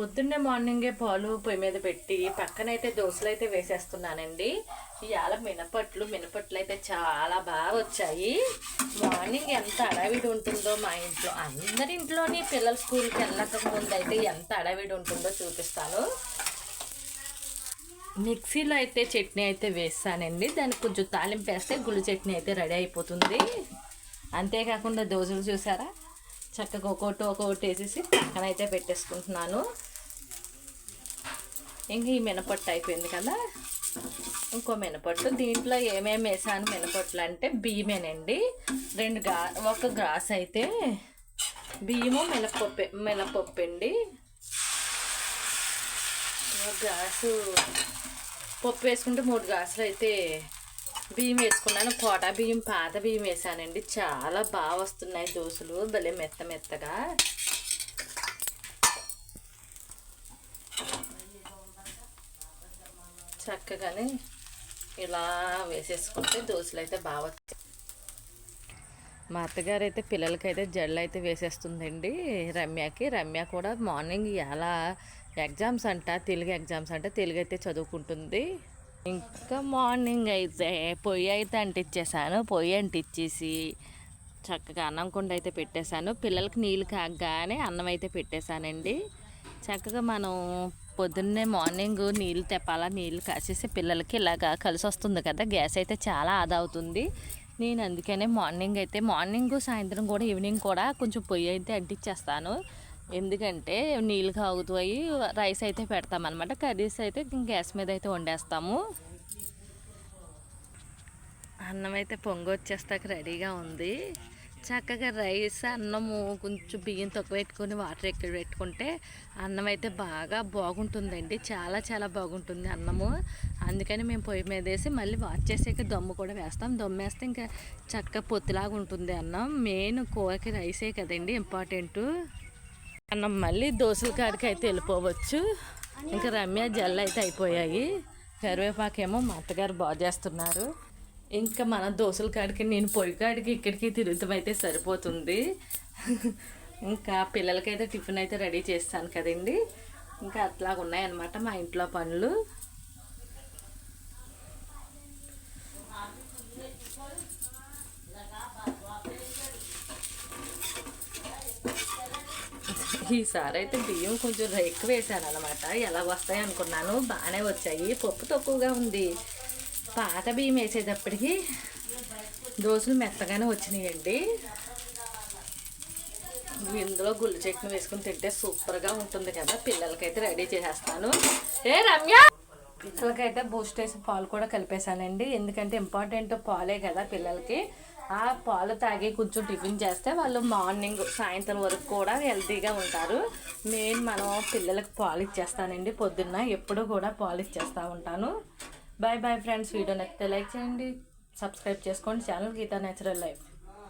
పొద్దున్నే మార్నింగే పాలు పొయ్యి మీద పెట్టి పక్కనైతే దోశలు అయితే వేసేస్తున్నానండి. ఇవాళ మినపట్లు మినపట్లు అయితే చాలా బాగా వచ్చాయి. మార్నింగ్ ఎంత అడవిడి ఉంటుందో మా ఇంట్లో అందరి ఇంట్లోని పిల్లల స్కూల్కి వెళ్ళక ముందు అయితే ఎంత అడవిడి ఉంటుందో చూపిస్తాను. మిక్సీలో అయితే చట్నీ అయితే వేస్తానండి. దానికి కొంచెం తాలింపు వేస్తే గుళ్ళు చట్నీ అయితే రెడీ అయిపోతుంది. అంతేకాకుండా దోశలు చూసారా? చక్కగా ఒక్కొక్కటి ఒక్కొక్కటి వేసేసి పక్కన అయితే పెట్టేసుకుంటున్నాను. ఇంక ఈ మినపట్టు అయిపోయింది కదా. ఇంకో మినపట్టు. దీంట్లో ఏమేమి వేసాను? మినపట్లు అంటే బియ్యమేనండి. రెండు గా ఒక గ్రాస్ అయితే బియ్యము మినపప్పు మినపప్పు అండి. ఒక గ్లాసు పప్పు వేసుకుంటే మూడు గ్లాసులు అయితే బియ్యం వేసుకున్నాను. కోటా బియ్యం పాత బియ్యం వేసానండి. చాలా బాగా వస్తున్నాయి దోశలు. భలే మెత్త మెత్తగా. చక్కగానే ఇలా వేసేసుకుంటే దోశలు అయితే బాగా వచ్చాయి మా అత్తగారు అయితే పిల్లలకైతే జడలు అయితే వేసేస్తుందండి రమ్యకి. రమ్య కూడా మార్నింగ్ ఎలా ఎగ్జామ్స్ అంట తెలుగు ఎగ్జామ్స్ అంట తెలుగు అయితే చదువుకుంటుంది. ఇంకా మార్నింగ్ అయితే పొయ్యి అయితే అంటించేసాను పొయ్యి అంటించేసి చక్కగా అన్నం కుండ అయితే పెట్టేశాను. పిల్లలకి నీళ్ళు కాగానే అన్నం అయితే పెట్టేశానండి. చక్కగా మనం పొద్దున్నే మార్నింగ్ నీళ్ళు తెప్పాలా? నీళ్ళు కాసేసి పిల్లలకి ఇలాగా కలిసి వస్తుంది కదా గ్యాస్ అయితే చాలా ఆదా అవుతుంది. నేను అందుకనే మార్నింగ్ అయితే మార్నింగ్ సాయంత్రం కూడా ఈవినింగ్ కూడా కొంచెం పొయ్యి అయితే అంటించేస్తాను ఎందుకంటే నీళ్ళు కాగుతాయి రైస్ అయితే పెడతామన్నమాట. కర్రీస్ అయితే గ్యాస్ మీద అయితే వండేస్తాము. అన్నం అయితే పొంగు వచ్చేస్తాక రెడీగా ఉంది. చక్కగా రైస్ అన్నము కొంచెం బియ్యం తక్కువ పెట్టుకొని వాటర్ ఎక్కువ పెట్టుకుంటే అన్నం అయితే బాగా బాగుంటుందండి. చాలా చాలా బాగుంటుంది అన్నము. అందుకని మేము పొయ్యి మీద వేసి మళ్ళీ వాచ్ చేసాక దమ్ము కూడా వేస్తాం. దమ్ము వేస్తే ఇంకా చక్కగా పొత్తిలాగా ఉంటుంది అన్నం. మెయిన్ కూరకి రైసే కదండి ఇంపార్టెంట్. అన్నం మళ్ళీ దోశల కాడికి అయితే వెళ్ళిపోవచ్చు. ఇంకా రమ్య జల్లు అయితే అయిపోయాయి. కరివేపాకేమో మా అత్తగారు బాగా చేస్తున్నారు. ఇంకా మన దోశల కాడికి నేను పొయ్యి కాడికి ఇక్కడికి తిరుగుతాం అయితే సరిపోతుంది. ఇంకా పిల్లలకైతే టిఫిన్ అయితే రెడీ చేస్తాను కదండి. ఇంకా అట్లా ఉన్నాయన్నమాట మా ఇంట్లో పనులు. ఈసారి అయితే బియ్యం కొంచెం ఎక్కువ వేసాను అనమాట ఎలా వస్తాయి అనుకున్నాను. బాగానే వచ్చాయి. పప్పు తక్కువగా ఉంది. పాత బియ్యం వేసేటప్పటికి దోశలు మెత్తగానే వచ్చినాయండి. ఇందులో గుళ్ళు చట్నీ వేసుకుని తింటే సూపర్గా ఉంటుంది కదా. పిల్లలకైతే రెడీ చేసేస్తాను. ఏ రమ్య! పిల్లలకైతే బూస్ట్ వేసి పాలు కూడా కలిపేశానండి. ఎందుకంటే ఇంపార్టెంట్ పాలే కదా పిల్లలకి. ఆ పాలు తాగి కొంచెం టిఫిన్ చేస్తే వాళ్ళు మార్నింగ్ సాయంత్రం వరకు కూడా హెల్తీగా ఉంటారు. మెయిన్ మనం పిల్లలకు పాలు ఇచ్చేస్తానండి. పొద్దున్న ఎప్పుడూ కూడా పాలు ఇచ్చేస్తూ ఉంటాను. బాయ్ బాయ్ ఫ్రెండ్స్ వీడియో నచ్చితే లైక్ చేయండి. సబ్స్క్రైబ్ చేసుకోండి. Channel Geeta natural life